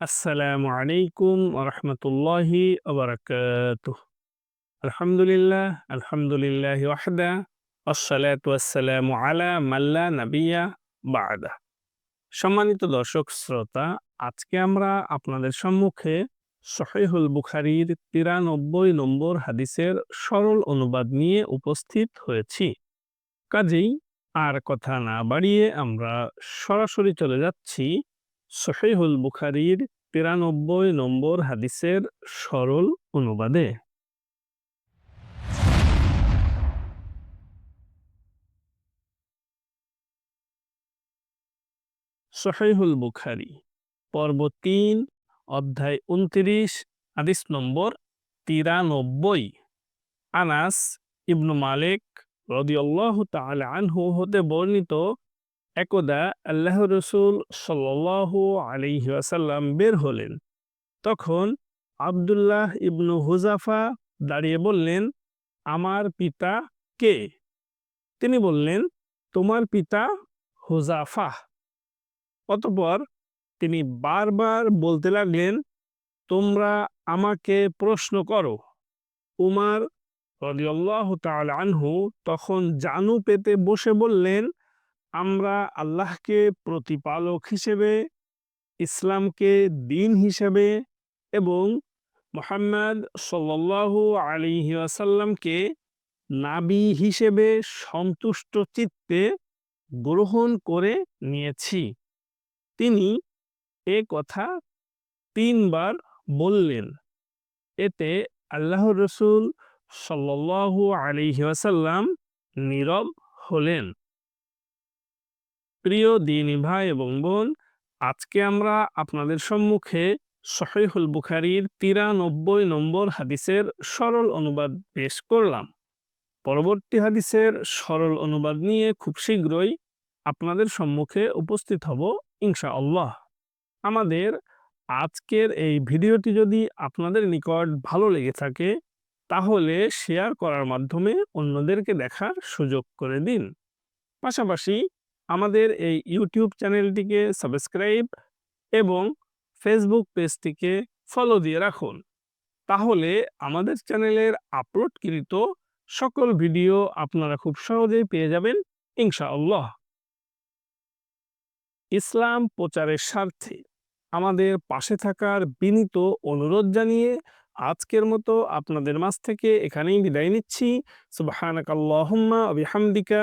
আসসালামু আলাইকুম রহমতুল্লাহি ওবরাকাতুহ আলহামদুলিল্লাহ আলহামদুলিল্লাহ ওয়াহদা আসসালাতু আসসালামু আলা মাল্লা নাবিয়া বাদা। সম্মানিত দর্শক, শ্রোতা, আজকে আমরা আপনাদের সম্মুখে সহিহুল বুখারীর তিরানব্বই নম্বর হাদিসের সরল অনুবাদ নিয়ে উপস্থিত হয়েছি। কাজেই আর কথা না বাড়িয়ে আমরা সরাসরি চলে যাচ্ছি সহিহুল বুখারীর তিরানব্বই নম্বর হাদিসের সরল অনুবাদে। সহিহুল বুখারী, পর্ব তিন, অধ্যায় উনত্রিশ, হাদিস নম্বর তিরানব্বই। আনাস ইবনু মালিক রদিয়াল্লাহু তাআলা আনহু হতে বর্ণিত একদা আল্লাহ রসুল সাল্লাহ আলিহি আসাল্লাম বের হলেন। তখন আবদুল্লাহ ইবনু হুজাফা দাঁড়িয়ে বললেন, আমার পিতা কে? তিনি বললেন, তোমার পিতা হুজাফা অতপর তিনি বারবার বলতে লাগলেন, তোমরা আমাকে প্রশ্ন করো। উমার রদিয়াল্লাহ তাল আনহু তখন জানু পেতে বসে বললেন আমরা আল্লাহকে প্রতিপালক হিসেবে, ইসলামকে দিন হিসেবে এবং মোহাম্মদ সাল্লাল্লাহু আলী আসাল্লামকে নাবি হিসেবে সন্তুষ্ট চিত্তে গ্রহণ করে নিয়েছি। তিনি এ কথা তিনবার বললেন, এতে আল্লাহ রসুল সাল্লাল্লাহু আলিহি আসাল্লাম নীরব হলেন। প্রিয় দিনী ভাই এবং বোন, আজকে আমরা আপনাদের সম্মুখে সহিহুল বুখারির তিরানব্বই নম্বর হাদিসের সরল অনুবাদ পেশ করলাম। পরবর্তী হাদিসের সরল অনুবাদ নিয়ে খুব শীঘ্রই আপনাদের সম্মুখে উপস্থিত হব ইনশা আল্লাহ আমাদের আজকের এই ভিডিওটি যদি আপনাদের নিকট ভালো লেগে থাকে, তাহলে শেয়ার করার মাধ্যমে অন্যদেরকে দেখার সুযোগ করে দিন। পাশাপাশি আমাদের এই ইউটিউব চ্যানেলটিকে সাবস্ক্রাইব এবং ফেসবুক পেজটিকে ফলো দিয়ে রাখুন। তাহলে আমাদের চ্যানেলের আপলোডকৃত সকল ভিডিও আপনারা খুব সহজেই পেয়ে যাবেন, ইনশাআল্লাহ। ইসলাম প্রচারের স্বার্থে আমাদের পাশে থাকার বিনীত অনুরোধ জানিয়ে আজকের মতো আপনাদের মাঝ থেকে এখানেই বিদায় নিচ্ছি। সুবাহানাকাল্লাহুম্মা বিহামদিকা।